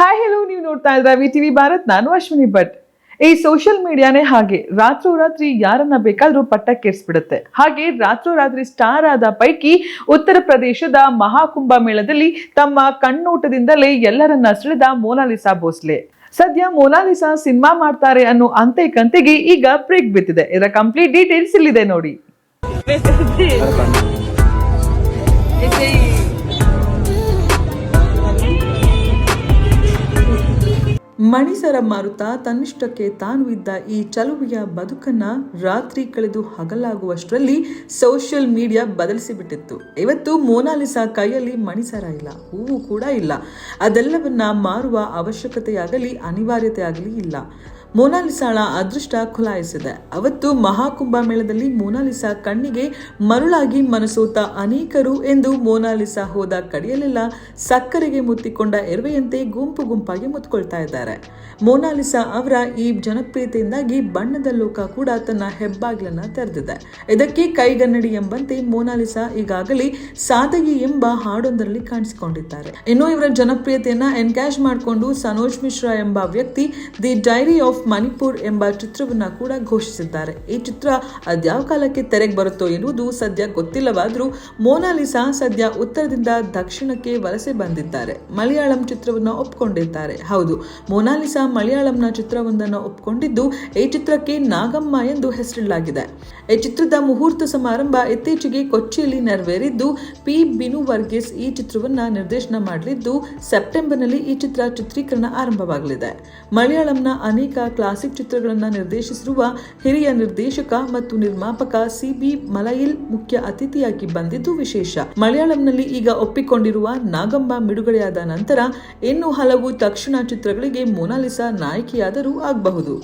Hi hello ನೀವು ನೋಡ್ತಾ ಇದ್ರ ವಿ ಟಿವಿ ಭಾರತ್. ನಾನು ಅಶ್ವಿನಿ ಭಟ್. ಈ ಸೋಷಿಯಲ್ ಮೀಡಿಯಾನೇ ಹಾಗೆ, ರಾತ್ರೋರಾತ್ರಿ ಯಾರನ್ನ ಬೇಕಾದ್ರೂ ಪಟ್ಟಕ್ಕೇರಿಸ್ಬಿಡುತ್ತೆ ಹಾಗೆ ರಾತ್ರೋರಾತ್ರಿ ಸ್ಟಾರ್ ಆದ ಪೈಕಿ ಉತ್ತರ ಪ್ರದೇಶದ ಮಹಾಕುಂಭ ಮೇಳದಲ್ಲಿ ತಮ್ಮ ಕಣ್ಣೋಟದಿಂದಲೇ ಎಲ್ಲರನ್ನ ಸೆಳೆದ ಮೋನಾಲಿಸಾ ಭೋಸ್ಲೆ. ಸದ್ಯ ಮೋನಾಲಿಸಾ ಸಿನಿಮಾ ಮಾಡ್ತಾರೆ ಅನ್ನೋ ಅಂತೆ ಕಂತೆಗೆ ಈಗ ಬ್ರೇಕ್ ಬಿತ್ತಿದೆ ಇದರ ಕಂಪ್ಲೀಟ್ ಡೀಟೇಲ್ಸ್ ಇಲ್ಲಿದೆ ನೋಡಿ. ಮಣಿಸರ ಮಾರುತ ತನ್ನಿಷ್ಟಕ್ಕೆ ತಾನು ಇದ್ದ ಈ ಚಲುವೆಯ ಬದುಕನ್ನ ರಾತ್ರಿ ಕಳೆದು ಹಗಲಾಗುವಷ್ಟರಲ್ಲಿ ಸೋಷಿಯಲ್ ಮೀಡಿಯಾ ಬದಲಿಸಿಬಿಟ್ಟಿತ್ತು. ಇವತ್ತು ಮೋನಾಲಿಸಾ ಕೈಯಲ್ಲಿ ಮಣಿಸರ ಇಲ್ಲ, ಹೂವು ಕೂಡ ಇಲ್ಲ. ಅದೆಲ್ಲವನ್ನ ಮಾರುವ ಅವಶ್ಯಕತೆಯಾಗಲಿ, ಅನಿವಾರ್ಯತೆಯಾಗಲಿ ಇಲ್ಲ. ಮೋನಾಲಿಸಾಳ ಅದೃಷ್ಟ ಖುಲಾಯಿಸಿದೆ. ಅವತ್ತು ಮಹಾಕುಂಭ ಮೇಳದಲ್ಲಿ ಮೋನಾಲಿಸಾ ಕಣ್ಣಿಗೆ ಮರುಳಾಗಿ ಮನಸೋತ ಅನೇಕರು ಎಂದು ಮೋನಾಲಿಸಾ ಹೋದ ಕಡೆಯಲ್ಲೆಲ್ಲ ಸಕ್ಕರೆಗೆ ಮುತ್ತಿಕೊಂಡ ಎರವೆಯಂತೆ ಗುಂಪು ಗುಂಪಾಗಿ ಮುತ್ಕೊಳ್ತಾ ಇದ್ದಾರೆ. ಮೋನಾಲಿಸಾ ಅವರ ಈ ಜನಪ್ರಿಯತೆಯಿಂದಾಗಿ ಬಣ್ಣದ ಲೋಕ ಕೂಡ ತನ್ನ ಹೆಬ್ಬಾಗಿಲನ್ನ ತೆರೆದಿದೆ. ಇದಕ್ಕೆ ಕೈಗನ್ನಡಿ ಎಂಬಂತೆ ಮೋನಾಲಿಸಾ ಈಗಾಗಲೇ ಸಾದಗಿ ಎಂಬ ಹಾಡೊಂದರಲ್ಲಿ ಕಾಣಿಸಿಕೊಂಡಿದ್ದಾರೆ. ಇನ್ನು ಇವರ ಜನಪ್ರಿಯತೆಯನ್ನ ಎನ್ಕ್ಯಾಶ್ ಮಾಡಿಕೊಂಡು ಸನೋಜ್ ಮಿಶ್ರಾ ಎಂಬ ವ್ಯಕ್ತಿ, ದಿ ಡೈರಿ ಆಫ್ ಮಣಿಪುರ್ ಎಂಬ ಚಿತ್ರವನ್ನ ಕೂಡ ಘೋಷಿಸಿದ್ದಾರೆ. ಈ ಚಿತ್ರ ಅದ್ಯಾವ ಕಾಲಕ್ಕೆ ತೆರೆಗೆ ಬರುತ್ತೋ ಎನ್ನುವುದು ಸದ್ಯ ಗೊತ್ತಿಲ್ಲವಾದರೂ ಮೋನಾಲಿಸಾ ಸದ್ಯ ಉತ್ತರದಿಂದ ದಕ್ಷಿಣಕ್ಕೆ ವಲಸೆ ಬಂದಿದ್ದಾರೆ. ಮಲಯಾಳಂ ಚಿತ್ರವನ್ನ ಒಪ್ಪಿಕೊಂಡಿದ್ದಾರೆ ಹೌದು ಮೋನಾಲಿಸಾ ಮಲಯಾಳಂನ ಚಿತ್ರವೊಂದನ್ನು ಒಪ್ಪಿಕೊಂಡಿದ್ದು ಈ ಚಿತ್ರಕ್ಕೆ ನಾಗಮ್ಮ ಎಂದು ಹೆಸರಿಡಲಾಗಿದೆ. ಈ ಚಿತ್ರದ ಮುಹೂರ್ತ ಸಮಾರಂಭ ಇತ್ತೀಚೆಗೆ ಕೊಚ್ಚಿಯಲ್ಲಿ ನೆರವೇರಿದ್ದು, ಪಿ. ಬಿನು ವರ್ಗೀಸ್ ಈ ಚಿತ್ರವನ್ನ ನಿರ್ದೇಶನ ಮಾಡಲಿದ್ದು, ಸೆಪ್ಟೆಂಬರ್ನಲ್ಲಿ ಈ ಚಿತ್ರ ಚಿತ್ರೀಕರಣ ಆರಂಭವಾಗಲಿದೆ. ಮಲಯಾಳಂನ ಅನೇಕ ಕ್ಲಾಸಿಕ್ ಚಿತ್ರಗಳನ್ನು ನಿರ್ದೇಶಿಸಿರುವ ಹಿರಿಯ ನಿರ್ದೇಶಕ ಮತ್ತು ನಿರ್ಮಾಪಕ ಸಿ ಬಿ ಮಲಯಿಲ್ ಮುಖ್ಯ ಅತಿಥಿಯಾಗಿ ಬಂದಿದ್ದು ವಿಶೇಷ. ಮಲಯಾಳಂನಲ್ಲಿ ಈಗ ಒಪ್ಪಿಕೊಂಡಿರುವ ನಾಗಂಬ ಬಿಡುಗಡೆಯಾದ ನಂತರ ಇನ್ನು ಹಲವು ತಕ್ಷಣ ಚಿತ್ರಗಳಿಗೆ ಮೊನಾಲಿಸಾ ನಾಯಕಿಯಾದರೂ ಆಗಬಹುದು.